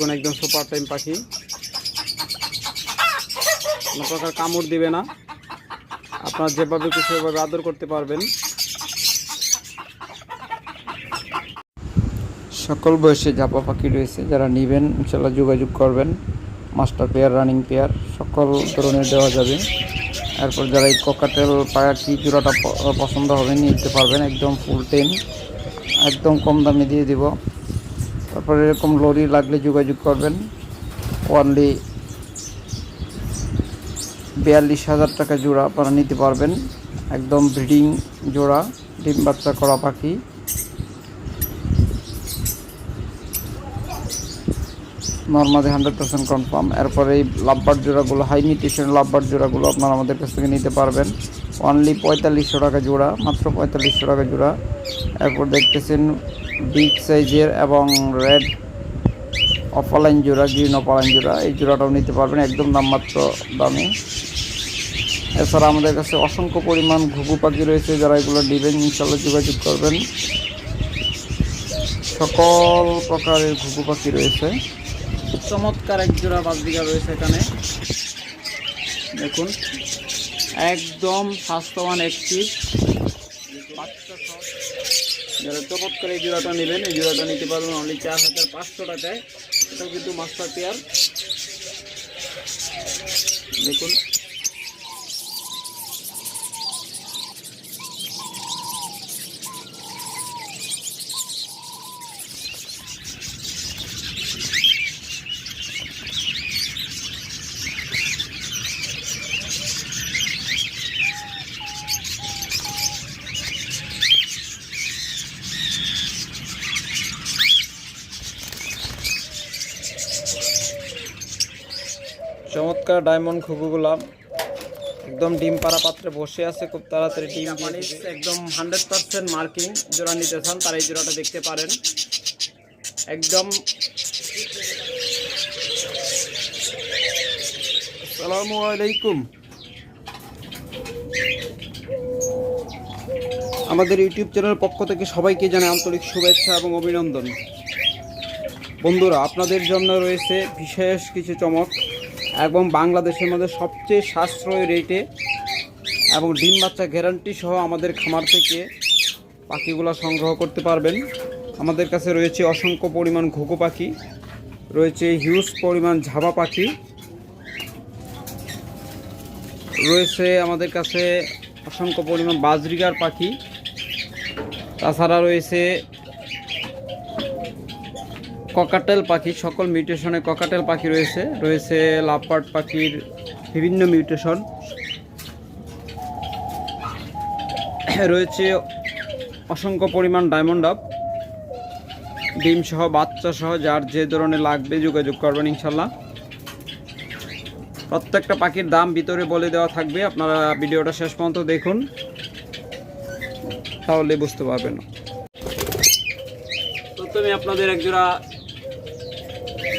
কোন একদম super time পাখি। কোনো প্রকার কামড় দিবে না। আপনার যেভাবে খুশি সেভাবে আদর করতে পারবেন। সকল বয়সে জাপা পাখি রয়েছে, যারা নেবেন ইনশাল্লাহ যোগাযোগ করবেন। মাস্টার পেয়ার, রানিং পেয়ার, সকল ধরনের দেওয়া যাবে। এরপর যারা এই ককাটেল পাখি জোড়াটা পছন্দ হবে, নিতে পারবেন। একদম ফুল টেন একদম কম দামে দিয়ে দিব। তারপরে এরকম লরি লাগলে যোগাযোগ করবেন। ওয়ানলি বিয়াল্লিশ হাজার টাকা জোড়া আপনারা নিতে পারবেন। একদম ব্রিডিং জোড়া, ডিম বাচ্চা করা পাখি। নর্মালি হান্ড্রেড পার্সেন্ট কনফার্ম এরপরে এই লাভবার জোড়াগুলো হাই নিউট্রিশন লাভবার জোড়াগুলো আপনারা আমাদের কাছ থেকে নিতে পারবেন। অনলি পঁয়তাল্লিশশো টাকা জোড়া, মাত্র পঁয়তাল্লিশশো টাকা জোড়া। এরপর দেখতেছেন বিগ সাইজের এবং রেড অফলাইন জোড়া গ্রিন অফলাইন জোড়া এই জোড়াটাও নিতে পারবেন, একদম নামমাত্র দামে। এছাড়া আমাদের কাছে অসংখ্য পরিমাণ ঘুঘু পাখি রয়েছে, যারা এগুলো নেবেন ইনশাল্লাহ যোগাযোগ করবেন। সকল প্রকারের ঘুঘু পাখি রয়েছে। চমৎকার এক জোড়া বাজবিঘা রয়েছে এখানে। দেখুন, একদম স্বাস্থ্যবান একটি যারা চমৎকার এই জোড়াটা নেবেন, এই জোড়াটা নিতে পারবেন অনলি চার হাজার পাঁচশো টাকায়। এটাও কিন্তু মাস্টার পেয়ার দেখুন। চমৎকার ডায়মন্ড ঘুঘুগুলা একদম ডিম পাড়া পাত্রে বসে আছে খুব তাড়াতাড়ি ডিম একদম হান্ড্রেড পার্সেন্ট মার্কিং জোড়া নিতে চান তারা এই জোড়াটা দেখতে পারেন। একদম আসসালামু আলাইকুম। আমাদের ইউটিউব চ্যানেলের পক্ষ থেকে সবাইকে জানাই আন্তরিক শুভেচ্ছা এবং অভিনন্দন। বন্ধুরা আপনাদের জন্য রয়েছে বিশেষ কিছু চমক। এবং বাংলাদেশের মধ্যে সবচেয়ে সাশ্রয় রেটে এবং ডিম বাচ্চা গ্যারান্টি সহ আমাদের খামার থেকে পাখিগুলো সংগ্রহ করতে পারবেন। আমাদের কাছে রয়েছে অসংখ্য পরিমাণ ঘুঘু পাখি, রয়েছে হিউজ পরিমাণ ঝাবা পাখি, রয়েছে আমাদের কাছে অসংখ্য পরিমাণ বাজরিগার পাখি, তাছাড়া রয়েছে ককাটেল পাখি, সকল মিউটেশনে ককাটেল পাখি রয়েছে। রয়েছে লাভবার্ড পাখির বিভিন্ন মিউটেশন। রয়েছে অসংখ্য পরিমাণ ডায়মন্ড আপ, ডিম সহ, বাচ্চা সহ, যার যে ধরনের লাগবে যোগাযোগ করবেন ইনশাল্লাহ প্রত্যেকটা পাখির দাম ভিতরে বলে দেওয়া থাকবে, আপনারা ভিডিওটা শেষ পর্যন্ত দেখুন, তাহলে বুঝতে পারবেন। প্রথমে আপনাদের একজোড়া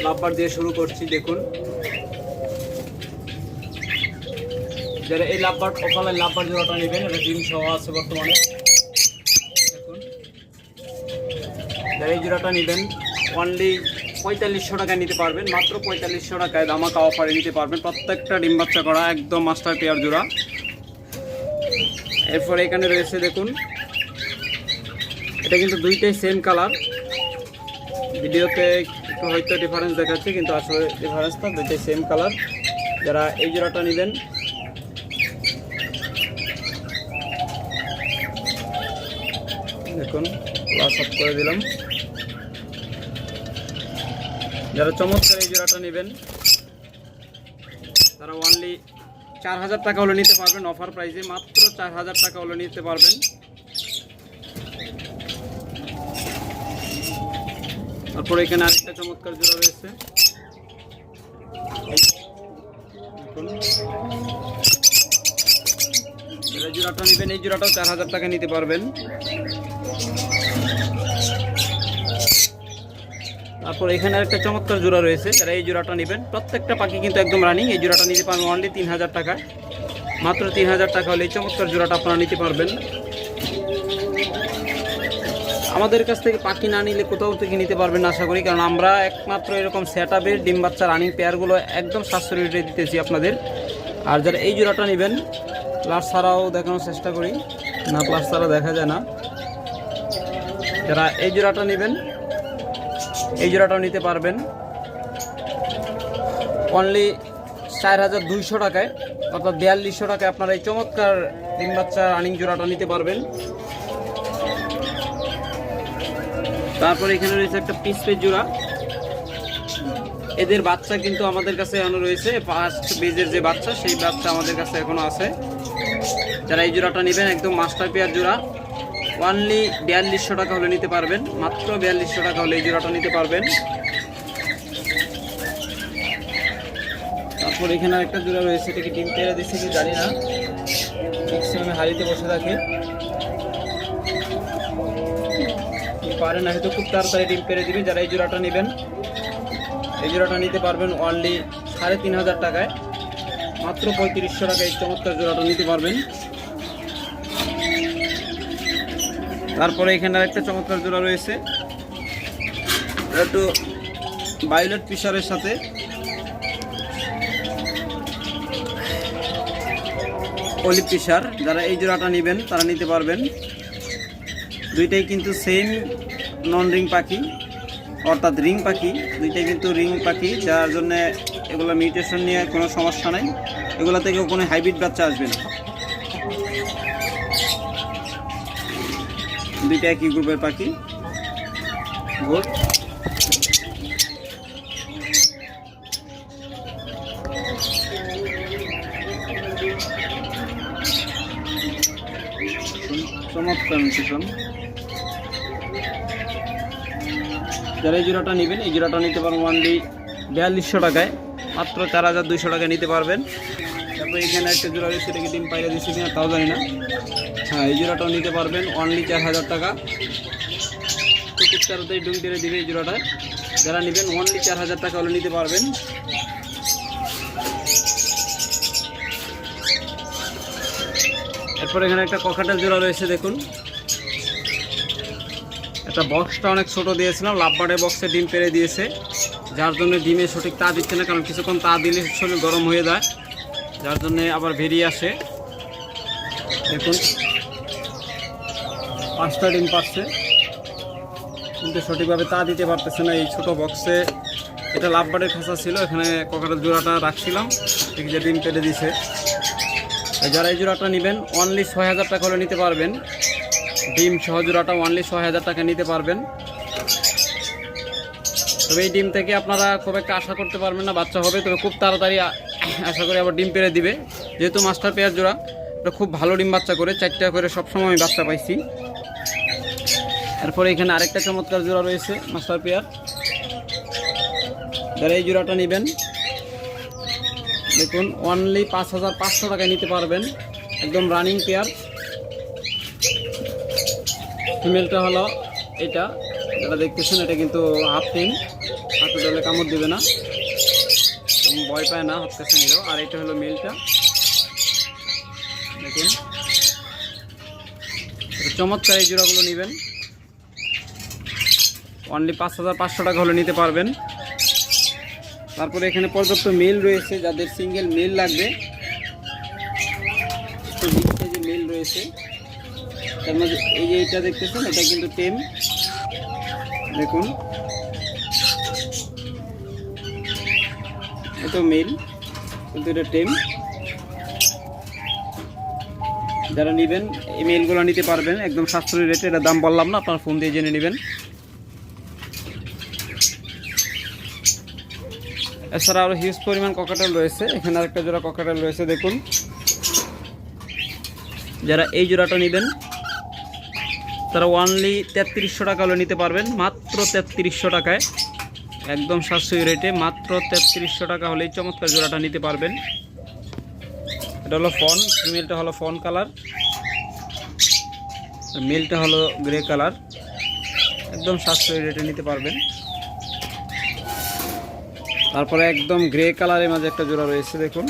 লাভবার দিয়ে শুরু করছি, দেখুন। যারা এই লাভবার, কপালের লাভবার জোড়াটা নেবেন, এটা ডিম সহ আছে বর্তমানে। দেখুন। যারা এই জোড়াটা নেবেন অনলি পঁয়তাল্লিশশো টাকায় নিতে পারবেন, মাত্র পঁয়তাল্লিশশো টাকায় দামাকা অফারে নিতে পারবেন। প্রত্যেকটা ডিম বাচ্চা করা, একদম মাস্টার পেয়ার জোড়া। এরপরে এখানে রয়েছে, দেখুন। এটা কিন্তু দুইটাই সেম কালার ভিডিওতে একটু হয়তো ডিফারেন্স দেখাচ্ছে, কিন্তু আসলে ডিফারেন্স ডিফারেন্সটা দুইটাই সেম কালার যারা এই জোড়াটা নেবেন, দেখুন ক্লাস আপ করে দিলাম। যারা চমৎকার এই জোড়াটা নেবেন, তারা অনলি চার হাজার টাকা হলে নিতে পারবেন। অফার প্রাইসে মাত্র চার হাজার টাকা হলে নিতে পারবেন। তারপরে এখানে আরেকটা চমৎকার জোড়া রয়েছে। যারা জোড়াটা নেবেন, এই জোড়াটাও চার হাজার টাকা নিতে পারবেন। তারপর এখানে আরেকটা চমৎকার জোড়া রয়েছে, যারা এই জোড়াটা নেবেন, প্রত্যেকটা পাখি কিন্তু একদম রানিং এই জোড়াটা নিতে পারবেন অনলি তিন হাজার টাকায় মাত্র তিন হাজার টাকা হলে এই চমৎকার জোড়াটা আপনারা নিতে পারবেন। আমাদের কাছ থেকে পাখি না নিলে কোথাও থেকে নিতে পারবেন আশা করি। কারণ আমরা একমাত্র এরকম সেট আপের ডিম বাচ্চা রানিং পেয়ারগুলো একদম সাশ্রয়ী রেটে দিতেছি আপনাদের। আর যারা এই জোড়াটা নেবেন প্লাস ছাড়াও দেখানোর চেষ্টা করি। না প্লাস ছাড়া দেখা যায় না। যারা এই জোড়াটা নেবেন, এই জোড়াটাও নিতে পারবেন। অনলি চার হাজার দুইশো টাকায়, অর্থাৎ বিয়াল্লিশশো টাকায় আপনারা এই চমৎকার ডিম বাচ্চা রানিং জোড়াটা নিতে পারবেন। তারপর এখানে রয়েছে একটা পিসপের জোড়া। এদের বাচ্চা কিন্তু আমাদের কাছে এখনও রয়েছে। ফার্স্ট বেজের যে বাচ্চা, সেই বাচ্চা আমাদের কাছে এখনও আছে। যারা এই জোড়াটা নেবেন, একদম মাস্টার পেয়ার জোড়া। ওয়ানলি বিয়াল্লিশশো টাকা হলে নিতে পারবেন। মাত্র বিয়াল্লিশশো টাকা হলে এই জোড়াটা নিতে পারবেন। তারপর এখানে একটা জোড়া রয়েছে এটাকে ডিম পেড়ে দিচ্ছে কি জানি না। হাড়িতে বসে থাকে। কি পারে না হয়তো খুব তাড়াতাড়ি ডিম পেরে দিবে, যারা এই জোড়াটা নেবেন, এই জোড়াটা নিতে পারবেন অনলি সাড়ে তিন হাজার টাকায়। মাত্র পঁয়ত্রিশশো টাকায় এই চমৎকার জোড়াটা নিতে পারবেন। তারপরে এখানে আরেকটা চমৎকার জোড়া রয়েছে। একটু বায়োলেট পিসারের সাথে। অলিভ পিসার যারা এই জোড়াটা নেবেন, তারা নিতে পারবেন। দুইটাই কিন্তু সেম নন রিং পাখি, অর্থাৎ রিং পাখি, দুইটাই কিন্তু রিং পাখি, যার জন্য এগুলো মিউটেশন নিয়ে কোনো সমস্যা নাই। এগুলো থেকেও কোনো হাইব্রিড বাচ্চা আসবে না। দুইটা একই গ্রুপের পাখি। গুড চমৎকার মিউটেশন যারা এই জোড়াটা নেবেন, এই জোড়াটা নিতে পারবেন ওয়ানলি বিয়াল্লিশশো টাকায়। মাত্র চার হাজার দুইশো টাকায় নিতে পারবেন। তারপর এখানে একটা জোড়া রয়েছে এটাকে ডিম পাইরে দিচ্ছি কিনা তাও জানি না। হ্যাঁ এই জোড়াটাও নিতে পারবেন অনলি চার হাজার টাকা। খুব তাড়াতাড়ি ডুম পেরে দিবে এই জোড়াটা। যারা নেবেন অনলি চার হাজার টাকা হলে নিতে পারবেন। এরপর এখানে একটা ককাটেল জোড়া রয়েছে, দেখুন। একটা বক্সটা অনেক ছোট দিয়েছিলাম লাভবার্ডের বক্সে ডিম পেরে দিয়েছে। যার জন্য ডিমে সঠিক তা দিচ্ছে না, কারণ কিছুক্ষণ তা দিলে শরীর গরম হয়ে যায়। যার জন্য আবার বেরিয়ে আসে। দেখুন, পাঁচটা ডিম পাচ্ছে। কিন্তু সঠিকভাবে তা দিতে পারতেছে না এই ছোট বক্সে এটা লাভবার্ডের খাঁচা ছিল, এখানে ককাটের জোড়াটা রাখছিলাম। ঠিক যে ডিম পেরে দিছে যারা এই জোড়াটা নেবেন অনলি ছয় হাজার টাকা হলে নিতে পারবেন। ডিম সহ জোড়াটা অনলি ছয় হাজার টাকা নিতে পারবেন। তবে এই ডিম থেকে আপনারা খুব একটা আশা করতে পারবেন না, বাচ্চা হবে, তবে খুব তাড়াতাড়ি আশা করি আবার ডিম পেড়ে দিবে। যেহেতু মাস্টার পেয়ার জোড়া, এটা খুব ভালো ডিম বাচ্চা করে, চারটা করে সবসময় আমি বাচ্চা পাইছি। এরপরে এখানে আরেকটা চমৎকার জোড়া রয়েছে, মাস্টার পেয়ার যারা এই জোড়াটা নেবেন, দেখুন অনলি পাঁচ হাজার পাঁচশো টাকায় নিতে পারবেন। একদম রানিং পেয়ার ফিমেলটা হলো এটা। যেটা দেখতেছেন, এটা কিন্তু হাফ টিম হাতে ধরলে কামড় দেবে না। ভয় পায় না হাত কাছে নিলেও। আর এটা হলো মেলটা দেখুন। চমৎকার এই জোড়াগুলো নেবেন। অনলি পাঁচ হাজার পাঁচশো টাকা হলে নিতে পারবেন। তারপরে এখানে পর্যাপ্ত মেল রয়েছে। যাদের সিঙ্গেল মেল লাগবে যে মেল রয়েছে। তার মধ্যে এই যে এটা দেখতেছেন, এটা কিন্তু টেম। দেখুন। এটা মেল, কিন্তু এটা টেম। যারা নেবেন, এই মেলগুলো নিতে পারবেন, একদম সাশ্রয়ী রেটে। এটা দাম বললাম না, আপনার ফোন দিয়ে জেনে নেবেন। এছাড়া আরও হিউজ পরিমাণ ককাটেল রয়েছে। এখানে আরেকটা জোড়া ককাটেল রয়েছে, দেখুন। যারা এই জোড়াটা নেবেন তারা ওয়ানলি তেত্রিশশো টাকা হলে নিতে পারবেন, মাত্র তেত্রিশশো টাকায়। একদম সাশ্রয়ী রেটে মাত্র তেত্রিশশো টাকা হলেই চমৎকার জোড়াটা নিতে পারবেন। এটা হলো ফন ফিমেলটা হলো ফন কালার। মেলটা হলো গ্রে কালার। একদম সাশ্রয়ী রেটে নিতে পারবেন। তারপরে একদম গ্রে কালারের মাঝে একটা জোড়া রয়েছে, দেখুন।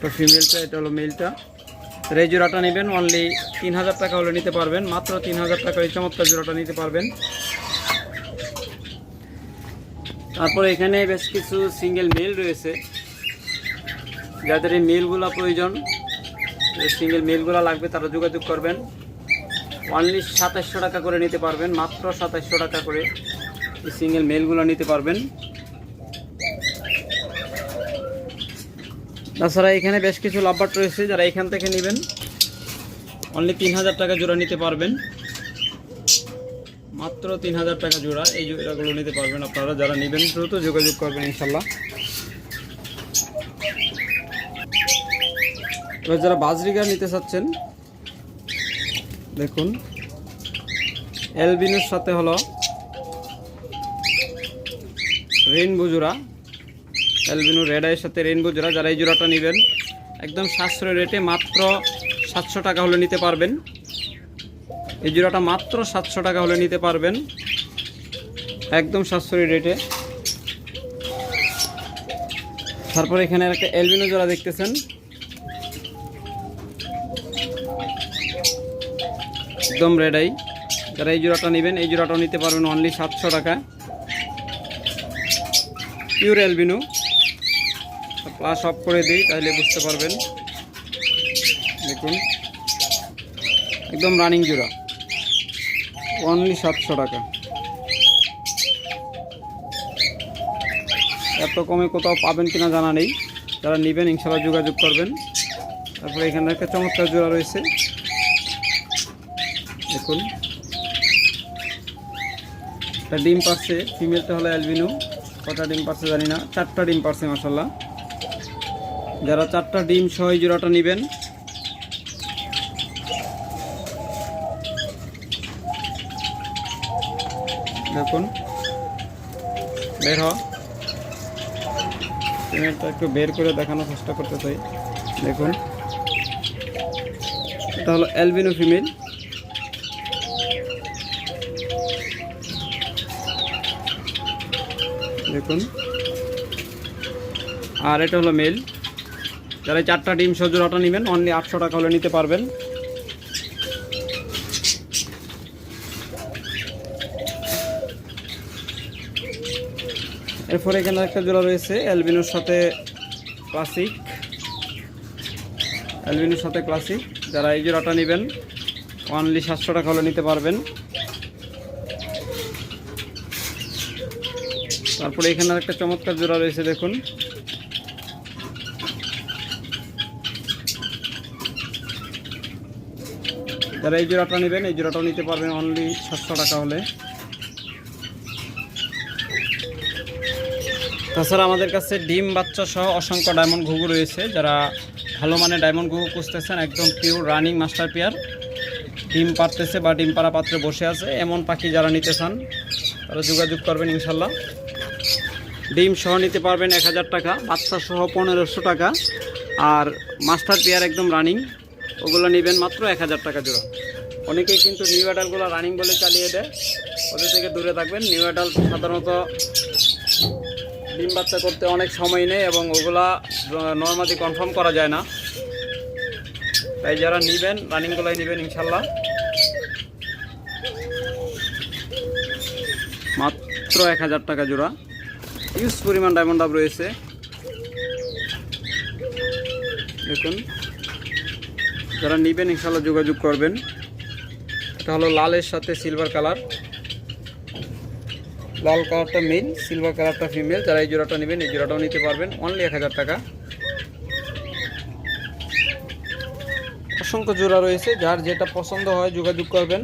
তো ফিমেলটা এটা হলো মেলটা এই জোড়াটা নেবেন অনলি তিন হাজার টাকা হলে নিতে পারবেন, মাত্র তিন হাজার টাকা এই চমৎকার জোড়াটা নিতে পারবেন। তারপরে এখানে বেশ কিছু সিঙ্গেল মেল রয়েছে। যাদের এই মেলগুলো প্রয়োজন সিঙ্গেল মেলগুলো লাগবে তারা যোগাযোগ করবেন। অনলি সাতাশশো টাকা করে নিতে পারবেন, মাত্র সাতাশশো টাকা করে এই সিঙ্গেল মেলগুলো নিতে পারবেন। তাছাড়া এখানে বেশ কিছু লাভবাট রয়েছে, যারা এখান থেকে নেবেন। অনলি তিন হাজার টাকা জোড়া নিতে পারবেন। মাত্র তিন হাজার টাকা জোড়া এই জোড়াগুলো নিতে পারবেন আপনারা, যারা নেবেন দ্রুত যোগাযোগ করবেন ইনশাল্লাহ। যারা বাজরিগার নিতে চাচ্ছেন, দেখুন। এলবিনের সাথে হলো রেইনবো জোড়া। অ্যালবিনো রেড আইয়ের সাথে রেইনবো জোড়া, যারা এই জোড়াটা নেবেন, একদম সাশ্রয় রেটে মাত্র সাতশো টাকা হলে নিতে পারবেন। এই জোড়াটা মাত্র সাতশো টাকা হলে নিতে পারবেন, একদম সাশ্রয়ী রেটে। তারপর এখানে একটা অ্যালবিনো জোড়া দেখতেছেন। একদম রেড আই। যারা এই জোড়াটা নেবেন, এই জোড়াটাও নিতে পারবেন অনলি সাতশো টাকা। Pure albino. প্লাস অফ করে দিই, তাহলে বুঝতে পারবেন। দেখুন। একদম রানিং জোড়া। অনলি সাতশো টাকা। এত কমে কোথাও পাবেন কিনা জানা নেই। যারা নেবেন ইনশাল্লাহ যোগাযোগ করবেন। তারপরে এখানে একটা চমৎকার জোড়া রয়েছে। দেখুন। একটা ডিম পাচ্ছে ফিমেলটা হলো অ্যালবিনো কটা ডিম পাচ্ছে জানি না। চারটা ডিম পাচ্ছে মাসাল্লাহ যারা চারটা ডিম সহ জোড়াটা নেবেন। দেখুন। বের হ। একটু বের করে দেখানোর চেষ্টা করতে চাই দেখুন। এটা হলো অ্যালবিনো ফিমেল। দেখুন। আর এটা হলো মেল। যারা চারটা ডিম সজোড়াটা নেবেন, অনলি আটশো টাকা হলে নিতে পারবেন। এরপরে এখানে একটা জোড়া রয়েছে, অ্যালবিনোর সাথে ক্লাসিক। অ্যালবিনোর সাথে ক্লাসিক, যারা এই জোড়াটা নেবেন, অনলি সাতশো টাকা হলে নিতে পারবেন। তারপরে এখানে একটা চমৎকার জোড়া রয়েছে, দেখুন। যারা এই জোড়াটা নেবেন, এই জোড়াটাও নিতে পারবেন অনলি সাতশো টাকা হলে। তাছাড়া আমাদের কাছে ডিম বাচ্চা সহ অসংখ্য ডায়মন্ড ঘুঘু রয়েছে। যারা ভালো মানের ডায়মন্ড ঘুঘু খুঁজতেছেন, একদম পিওর রানিং মাস্টার পেয়ার ডিম পারতেছে বা ডিম পাড়া পাত্রে বসে আছে, এমন পাখি যারা নিতে চান, তারা যোগাযোগ করবেন ইনশাল্লাহ ডিম সহ নিতে পারবেন এক হাজার টাকা, বাচ্চা সহ পনেরোশো টাকা। আর মাস্টার পেয়ার একদম রানিং ওগুলো নেবেন মাত্র এক হাজার টাকা জোড়া। অনেকেই কিন্তু নিউ অ্যাডালগুলো রানিং বলে চালিয়ে দেয়। ওদের থেকে দূরে থাকবেন। নিউ অ্যাডাল সাধারণত ডিম বাচ্চা করতে অনেক সময় নেই এবং ওগুলা নর্মালি কনফার্ম করা যায় না। তাই যারা নেবেন রানিংগুলাই নেবেন ইনশাল্লাহ। মাত্র এক হাজার টাকা জোড়া। ইউজ পরিমাণ ডায়মন্ড ডাব রয়েছে। দেখুন। যারা নেবেন ইনশাল্লাহ যোগাযোগ করবেন। এটা হলো লালের সাথে সিলভার কালার লাল কালারটা মেল সিলভার কালারটা ফিমেল যারা এই জোড়াটা নেবেন, এই জোড়াটাও নিতে পারবেন। অনলি এক হাজার টাকা। অসংখ্য জোড়া রয়েছে। যার যেটা পছন্দ হয় যোগাযোগ করবেন।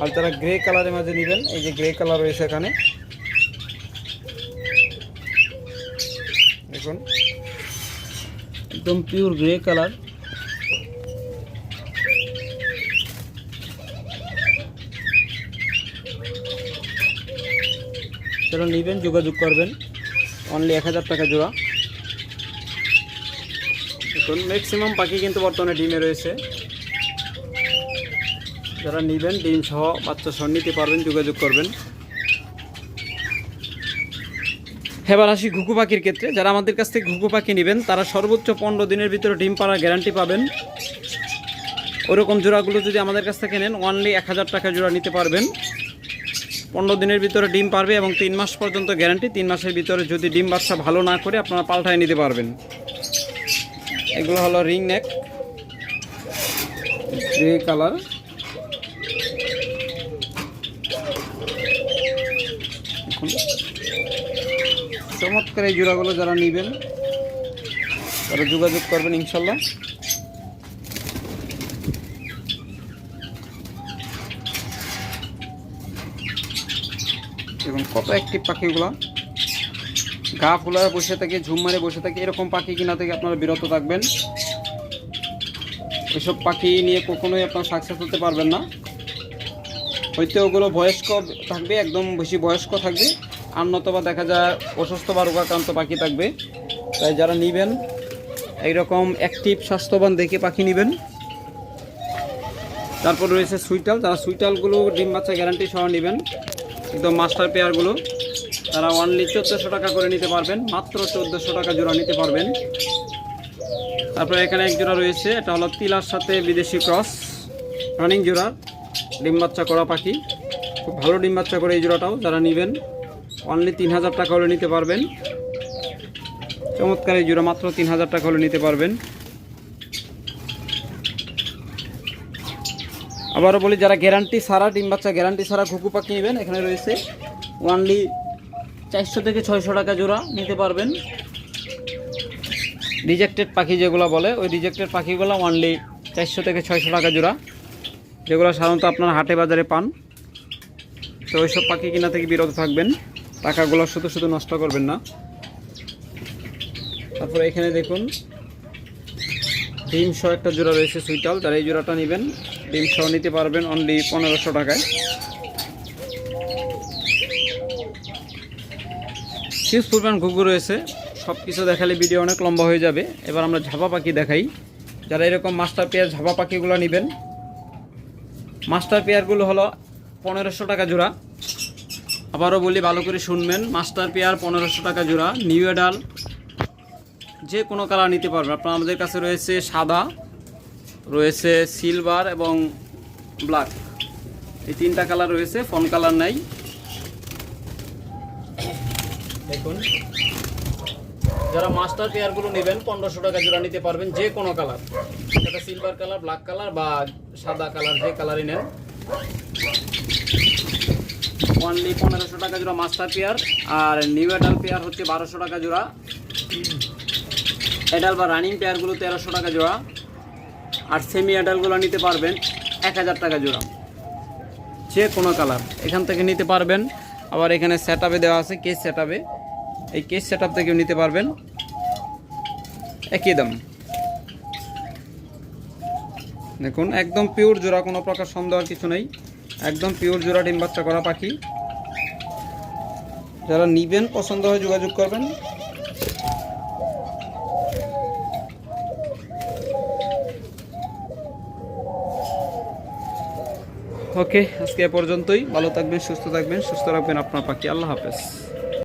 আর যারা গ্রে কালারের মাঝে নেবেন, এই যে গ্রে কালার রয়েছে এখানে। দেখুন। একদম পিওর গ্রে কালার যারা নেবেন, যোগাযোগ করবেন। অনলি এক হাজার টাকা জোড়া। দেখুন ম্যাক্সিমাম পাখি কিন্তু বর্তমানে ডিমে রয়েছে। যারা নেবেন, ডিম সহ বাচ্চা সহ নিতে পারবেন, যোগাযোগ করবেন। এবার আসি ঘুঘু পাখির ক্ষেত্রে। যারা আমাদের কাছ থেকে ঘুঘু পাখি নেবেন, তারা সর্বোচ্চ পনেরো দিনের ভিতরে ডিম পাড়ার গ্যারান্টি পাবেন। ওরকম জোড়াগুলো যদি আমাদের কাছ থেকে নেন অনলি এক হাজার টাকা জোড়া নিতে পারবেন। পনেরো দিনের ভিতরে ডিম পারবে এবং তিন মাস পর্যন্ত গ্যারান্টি। তিন মাসের ভিতরে যদি ডিম বাচ্চা ভালো না করে আপনারা পাল্টায় নিতে পারবেন। এগুলো হলো রিং নেক। Grey colour. চমৎকার এই জোড়াগুলো যারা নেবেন, তারা যোগাযোগ করবেন ইনশাল্লাহ এবং কত অ্যাক্টিভ পাখিগুলো গা ফুলায় বসে থাকে, ঝুম মারে বসে থাকে, এরকম পাখি কিনা থেকে আপনারা বিরত থাকবেন। এসব পাখি নিয়ে কখনোই আপনারা সাকসেস হতে পারবেন না। হয়তো ওগুলো বয়স্ক থাকবে, একদম বেশি বয়স্ক থাকবে, আর নতবা দেখা যায় অসুস্থ বা রোগাক্রান্ত পাখি থাকবে। তাই যারা নেবেন, এইরকম অ্যাক্টিভ স্বাস্থ্যবান দেখে পাখি নেবেন। তারপর রয়েছে সুইটাল, যারা সুইটালগুলো ডিম বাচ্চা গ্যারান্টি সহ নেবেন। একদম মাস্টার পেয়ারগুলো তারা অনলি চোদ্দোশো টাকা করে নিতে পারবেন, মাত্র চোদ্দোশো টাকা জোড়া নিতে পারবেন। তারপরে এখানে এক জোড়া রয়েছে, এটা হলো তিলার সাথে বিদেশি ক্রস রানিং জোড়া, ডিম বাচ্চা করা পাখি। খুব ভালো ডিম বাচ্চা করে এই জোড়াটাও যারা নেবেন অনলি তিন হাজার টাকা হলে নিতে পারবেন। চমৎকার এই জোড়া, মাত্র তিন হাজার টাকা হলে নিতে পারবেন। আবারও বলি, যারা গ্যারান্টি সারা ডিম বাচ্চা গ্যারান্টি সারা ঘুঘু পাখি নেবেন, এখানে রয়েছে ওয়ানলি চারশো থেকে ছয়শো টাকা জোড়া নিতে পারবেন। রিজেক্টেড পাখি যেগুলো বলে, ওই রিজেক্টেড পাখিগুলো ওয়ানলি চারশো থেকে ছয়শো টাকা জোড়া। যেগুলো সাধারণত আপনার হাটে বাজারে পান। তো ওইসব পাখি কিনা থেকে বিরত থাকবেন। টাকাগুলো শুধু শুধু নষ্ট করবেন না। তারপরে এখানে দেখুন সহ একটা জোড়া রয়েছে সুইটাল, যারা এই জোড়াটা নেবেন ডিম সহ নিতে পারবেন অনলি পনেরোশো টাকায়। হিউজ পরিমাণ ঘুঘু রয়েছে সব কিছু দেখালে ভিডিও অনেক লম্বা হয়ে যাবে। এবার আমরা ঝাপা পাখি দেখাই। যারা এরকম মাস্টার পেয়ার ঝাপা পাখিগুলো নেবেন মাস্টার পেয়ারগুলো হলো পনেরোশো টাকা জোড়া। আবারও বলি, ভালো করে শুনবেন মাস্টার পেয়ার পনেরোশো টাকা জোড়া, নিউ এডাল যে কোনো কালার নিতে পারবেন আপনার আমাদের কাছে রয়েছে সাদা রয়েছে সিলভার এবং ব্ল্যাক এই তিনটা কালার রয়েছে ফোন কালার নাই। দেখুন। যারা মাস্টার পেয়ারগুলো নেবেন পনেরোশো টাকা জোড়া নিতে পারবেন যে কোনো কালার সেটা সিলভার কালার ব্ল্যাক কালার বা সাদা কালার যে কালারই নেন। অনলি পনেরোশো টাকা জোড়া মাস্টার পেয়ার আর নিউ এডাল পেয়ার হচ্ছে বারোশো টাকা জোড়া। এডাল বা রানিং পেয়ারগুলো তেরোশো টাকা জোড়া। আর সেমি এডালগুলো নিতে পারবেন এক হাজার টাকা জোড়া। যে কোনো কালার এখান থেকে নিতে পারবেন। আবার এখানে সেট দেওয়া আছে কেস সেট এই কেস সেট আপ থেকেও নিতে পারবেন। একই দাম। দেখুন, একদম পিওর জোড়া, কোনো প্রকার সন্দেহ কিছু নেই। একদম পিওর জোড়া ডিম বাচ্চা করা পাখি। যারা নিবেন, পছন্দ হয় যোগাযোগ করবেন। ওকে আজকে এ পর্যন্তই। ভালো থাকবেন সুস্থ থাকবেন সুস্থ রাখবেন আপনার পাখি। আল্লাহ হাফেজ।